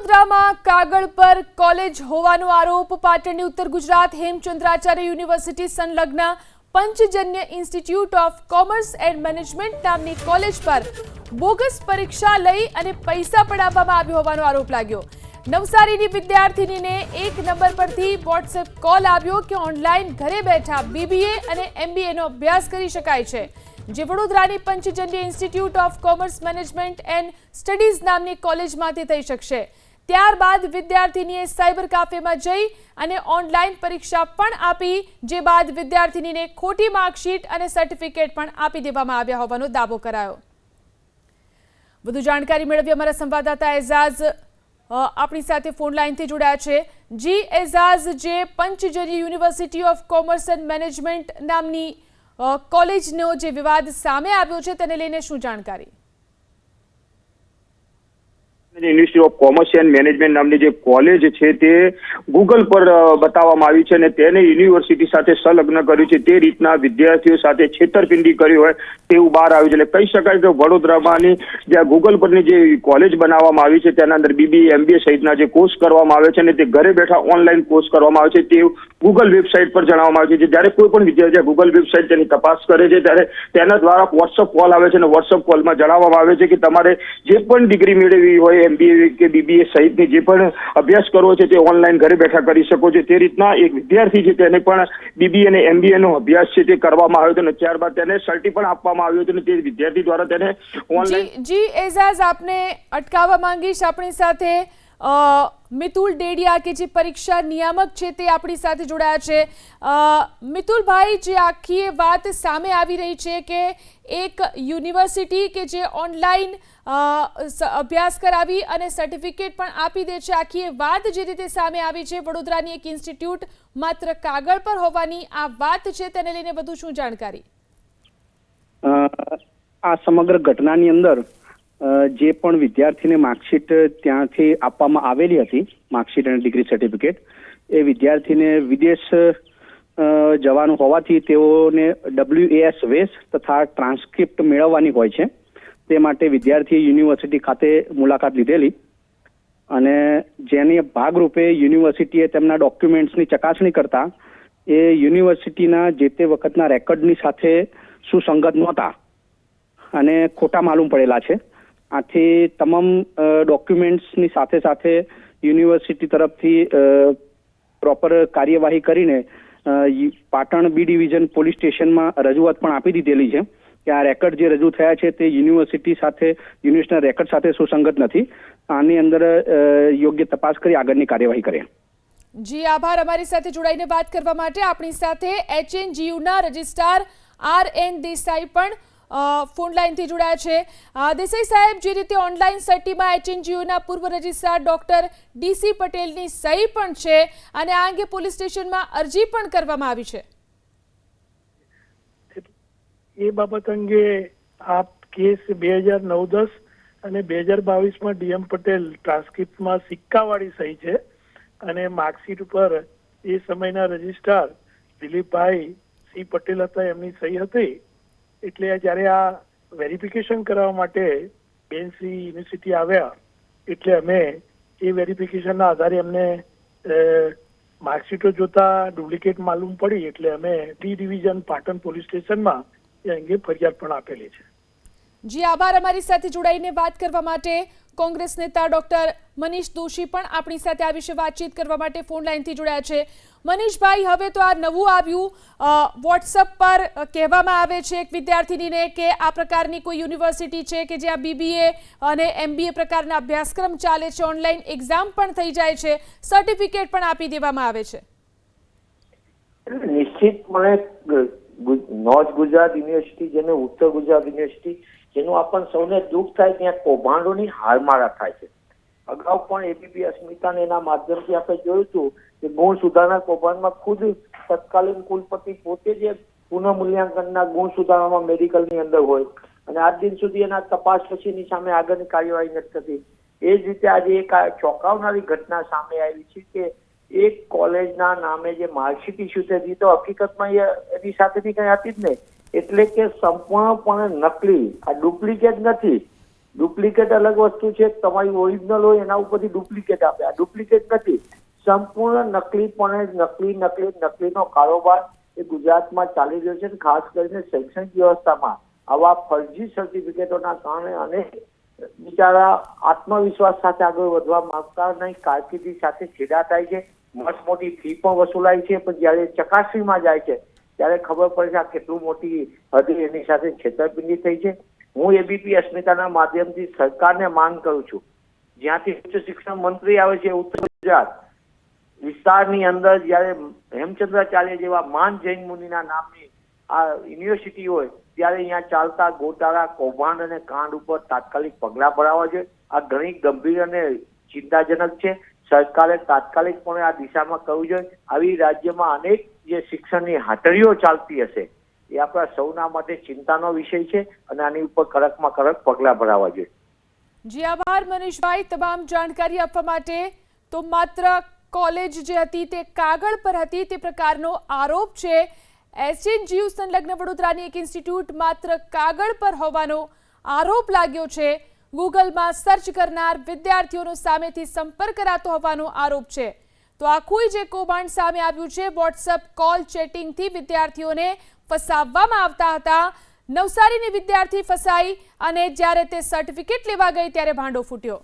વડોદરામાં કાગળ પર કોલેજ હોવાનો આરોપ, પાટણની ઉત્તર ગુજરાત હેમચંદ્રાચાર્ય યુનિવર્સિટી સંલગ્ન Panchjanya institute of commerce and management નામની કોલેજ પર બોગસ પરીક્ષા લઈ અને પૈસા પડાવવામાં આવ્યો હોવાનો આરોપ લાગ્યો. નવસારીની વિદ્યાર્થીનીને એક નંબર પરથી વોટ્સએપ કોલ આવ્યો કે ઓનલાઈન ઘરે બેઠા બીબીએ અને એમબીએનો અભ્યાસ કરી શકાય છે, જે વડોદરાની Panchjanya institute of commerce management and studies નામની કોલેજમાંથી થઈ શકશે. ત્યારબાદ વિદ્યાર્થીનીએ સાયબર કાફેમાં જઈ અને ઓનલાઈન પરીક્ષા પણ આપી, જે બાદ વિદ્યાર્થીનીને ખોટી માર્કશીટ અને સર્ટિફિકેટ પણ આપી દેવામાં આવ્યા હોવાનો દાવો કરાયો. વધુ જાણકારી મેળવી અમારા સંવાદદાતા એઝાઝ આપણી સાથે ફોન લાઈનથી જોડાયા છે. જી, એઝાઝ, જે પંચજરી university of commerce and management નામની કોલેજનો જે વિવાદ સામે આવ્યો છે તેને લઈને શું જાણકારી? University of commerce and management નામની જે કોલેજ છે તે ગૂગલ પર બતાવવામાં આવી છે અને તેને યુનિવર્સિટી સાથે સંલગ્ન કર્યું છે. તે રીતના વિદ્યાર્થીઓ સાથે છેતરપિંડી કરી હોય તેવું બહાર આવ્યું છે. એટલે કહી શકાય કે વડોદરામાંની જે ગૂગલ પરની જે કોલેજ બનાવવામાં આવી છે, તેના અંદર બીબી એમબીએ સહિતના જે કોર્સ કરવામાં આવે છે અને તે ઘરે બેઠા ઓનલાઈન કોર્સ કરવામાં આવે છે, તે ગૂગલ વેબસાઇટ પર જણાવવામાં આવે છે. જ્યારે કોઈ પણ વિદ્યાર્થી ગૂગલ વેબસાઇટ તેની તપાસ કરે છે, ત્યારે તેના દ્વારા વોટ્સઅપ કોલ આવે છે અને વોટ્સઅપ કોલમાં જણાવવામાં આવે છે કે તમારે જે પણ ડિગ્રી મેળવી હોય એમબીએ કે બીબીએ સહિતની જે પણ અભ્યાસ કરવો છે તે ઓનલાઈન ઘરે બેઠા કરી શકો છો. તે રીતના એક વિદ્યાર્થી છે તેને પણ બીબીએ અને એમબીએ નો અભ્યાસ છે તે કરવામાં આવ્યો હતો અને ત્યારબાદ તેને સર્ટી પણ આપવામાં આવ્યું હતું તે વિદ્યાર્થી દ્વારા તેને ઓનલાઈન જી એઝાઝ આપને અટકાવવા માંગીશ આપણી સાથે. મિતુલ ડેડિયા કે જે પરીક્ષા નિયામક છે તે આપણી સાથે જોડાયા છે. મિતુલભાઈ, જે આખી એ વાત સામે આવી રહી છે કે એક યુનિવર્સિટી કે જે ઓનલાઈન અભ્યાસ કરાવી અને સર્ટિફિકેટ પણ આપી દે છે. આખી એ વાત જે રીતે સામે આવી છે, વડોદરાની એક ઇન્સ્ટિટ્યૂટ માત્ર કાગળ પર હોવાની આ વાત છે તેને લઈને વધુ શું જાણકારી? આ સમગ્ર ઘટનાની અંદર જે પણ વિદ્યાર્થીને માર્કશીટ ત્યાંથી આપવામાં આવેલી હતી, માર્કશીટ અને ડિગ્રી સર્ટિફિકેટ, એ વિદ્યાર્થીને વિદેશ જવાનું હોવાથી તેઓને ડબ્લ્યુએએસ વેસ તથા ટ્રાન્સક્રિપ્ટ મેળવવાની હોય છે. તે માટે વિદ્યાર્થીએ યુનિવર્સિટી ખાતે મુલાકાત લીધેલી અને જેની ભાગરૂપે યુનિવર્સિટીએ તેમના ડોક્યુમેન્ટ્સની ચકાસણી કરતા એ યુનિવર્સિટીના જે તે વખતના રેકોર્ડની સાથે સુસંગત નહોતા અને ખોટા માલુમ પડેલા છે. આથી તમામ ડોક્યુમેન્ટ્સની સાથે સાથે યુનિવર્સિટી તરફથી પ્રોપર કાર્યવાહી કરીને પાટણ બી ડિવિઝન પોલીસ સ્ટેશનમાં રજૂઆત પણ આપી દીધેલી છે કે આ રેકર્ડ જે રજૂ થયા છે તે યુનિવર્સિટી સાથે યુનિવર્સિટીના રેકર્ડ સાથે સુસંગત નથી. આની અંદર યોગ્ય તપાસ કરી આગળની કાર્યવાહી કરે જી, આભાર. અમારી સાથે જોડાઈને વાત કરવા માટે આપણી સાથે એચએનજીયુના રજિસ્ટ્રાર આર એન દેસાઈ પણ ફોન લાઈનથી જોડાયા છે. દેસાઈ સાહેબ, જે રીતે ઓનલાઈન સર્ટીમાં એચએનજીઓના પૂર્વ રજિસ્ટ્રાર ડોક્ટર ડીસી પટેલની સહી પણ છે અને આ અંગે પોલીસ સ્ટેશનમાં અરજી પણ કરવામાં આવી છે. એ બાબત અંગે આ કેસ બે હજાર નવ દસ અને બે હજાર બાવીસમાં ડીએમ પટેલ ટ્રાન્સક્રિપ્ટમાં સિક્કાવાળી સહી છે અને માર્કશીટ ઉપર એ સમયના રજિસ્ટ્રાર દિલીપભાઈ સી પટેલ હતા, એમની સહી હતી. એટલે જ્યારે આ વેરિફિકેશન કરવા માટે બેન શ્રી યુનિવર્સિટી આવ્યા, એટલે અમે એ વેરિફિકેશનના આધારે અમને માર્કશીટો જોતા ડુપ્લિકેટ માલુમ પડી, એટલે અમે ડી ડિવિઝન પાટણ પોલીસ સ્ટેશનમાં એ અંગે ફરિયાદ પણ આપેલી છે. જી, આભાર અમારી સાથે જોડાઈને વાત કરવા માટે. કોંગ્રેસ નેતા ડોક્ટર મનીષ દોશી પણ આપણી સાથે આ વિશે વાતચીત કરવા માટે ફોન લાઈનથી જોડાયા છે. મનીષભાઈ, હવે તો આ નવું આવ્યું. વોટ્સઅપ પર કહેવામાં આવે છે એક વિદ્યાર્થીનીને કે આ પ્રકારની કોઈ યુનિવર્સિટી છે કે જ્યાં બીબીએ અને એમબીએ પ્રકારના અભ્યાસક્રમ ચાલે છે ઓનલાઈન એક્ઝામ પણ થઈ જાય છે, સર્ટિફિકેટ પણ આપી દેવામાં આવે છે. નિશ્ચિતપણે નોર્થ ગુજરાત યુનિવર્સિટી જેને ઉત્તર ગુજરાત યુનિવર્સિટી જેનું આપણ સૌને દુઃખ થાય ત્યાં કૌભાંડોની હારમાળા થાય છે. અગાઉ પણ એબીપી અસ્મિતાને એના માધ્યમથી આપણે જોયું હતું કે ગુણ સુધારણા કૌભાંડમાં ખુદ તત્કાલીન કુલપતિ પોતે જે પુનઃમૂલ્યાંકનના ગુણ સુધારણામાં મેડિકલની અંદર હોય અને આજ દિન સુધી એના તપાસ પછીની સામે આગળની કાર્યવાહી નથી થતી. એ જ રીતે આજે એક ચોંકાવનારી ઘટના સામે આવી છે કે એક કોલેજના નામે જે માર્કશીટ ઇસ્યુ થઈ તો હકીકતમાં એ એની સાથેની કંઈ હતી જ નહીં. એટલે કે સંપૂર્ણપણે નકલી. આ ડુપ્લિકેટ નથી. ડુપ્લિકેટ અલગ વસ્તુ છે. તમારી ઓરિજિનલ હોય એના ઉપરથી ડુપ્લિકેટ આપે. આ ડુપ્લિકેટ નથી. સંપૂર્ણ નકલીપણે નકલી નકલી, નકલીનો કારોબાર એ ગુજરાતમાં ચાલી રહ્યો છે અને ખાસ કરીને શૈક્ષણિક વ્યવસ્થામાં. આવા ફરજી સર્ટિફિકેટોના કારણે અનેક બિચારા આત્મવિશ્વાસ સાથે આગળ વધવા માંગતા નહીં. કારકિર્દી સાથે છેડા થાય છે. મસ્ત મોટી ફી પણ વસૂલાય છે. પણ જ્યારે ચકાસણીમાં જાય છે ત્યારે ખબર પડે છે આ કેટલું મોટી હદે એની સાથે છેતરપિંડી થઈ છે. હું એબીપી અસ્મિતાના માધ્યમથી સરકારને માંગ કરું છું. જ્યાંથી ઉચ્ચ શિક્ષણ મંત્રી આવે છે ઉત્તર ગુજરાત, વિસ્તારની અંદર જ્યારે હેમચંદ્રાચાર્ય જેવા માન જૈન મુનિના નામની આ યુનિવર્સિટી હોય, ત્યારે અહીંયા ચાલતા ગોટાળા, કૌભાંડ અને કાંડ ઉપર તાત્કાલિક પગલાં ભરાવા જોઈએ. આ ઘણી ગંભીર અને ચિંતાજનક છે. સરકારે તાત્કાલિકપણે આ દિશામાં કરવું જોઈએ. આવી રાજ્યમાં અનેક જે શિક્ષણની હાટડીઓ ચાલતી હશે, એ આપણા સૌના માટે ચિંતાનો વિષય છે અને આની ઉપર કડકમાં કડક પગલાં ભરાવા જોઈએ. જી આભાર, મનીષભાઈ. તમામ જાણકારી આપવા માટે તો માત્ર કોલેજ જે હતી તે કાગળ પર હતી તે પ્રકારનો આરોપ છે. એસએનજીયુ સંલગ્ન વડોદરાની એક ઇન્સ્ટિટ્યૂટ માત્ર કાગળ પર હોવાનો આરોપ લાગ્યો છે. ગૂગલમાં સર્ચ કરનાર વિદ્યાર્થીઓનો સામેથી સંપર્ક કરાતો હોવાનો આરોપ છે. તો આખું જે કૌભાંડ સામે આવ્યું છે વોટ્સઅપ કોલ ચેટિંગથી વિદ્યાર્થીઓને ફસાવવામાં આવતા હતા. નવસારીની વિદ્યાર્થી ફસાઈ અને જ્યારે તે સર્ટિફિકેટ લેવા ગઈ, ત્યારે ભાંડો ફૂટ્યો.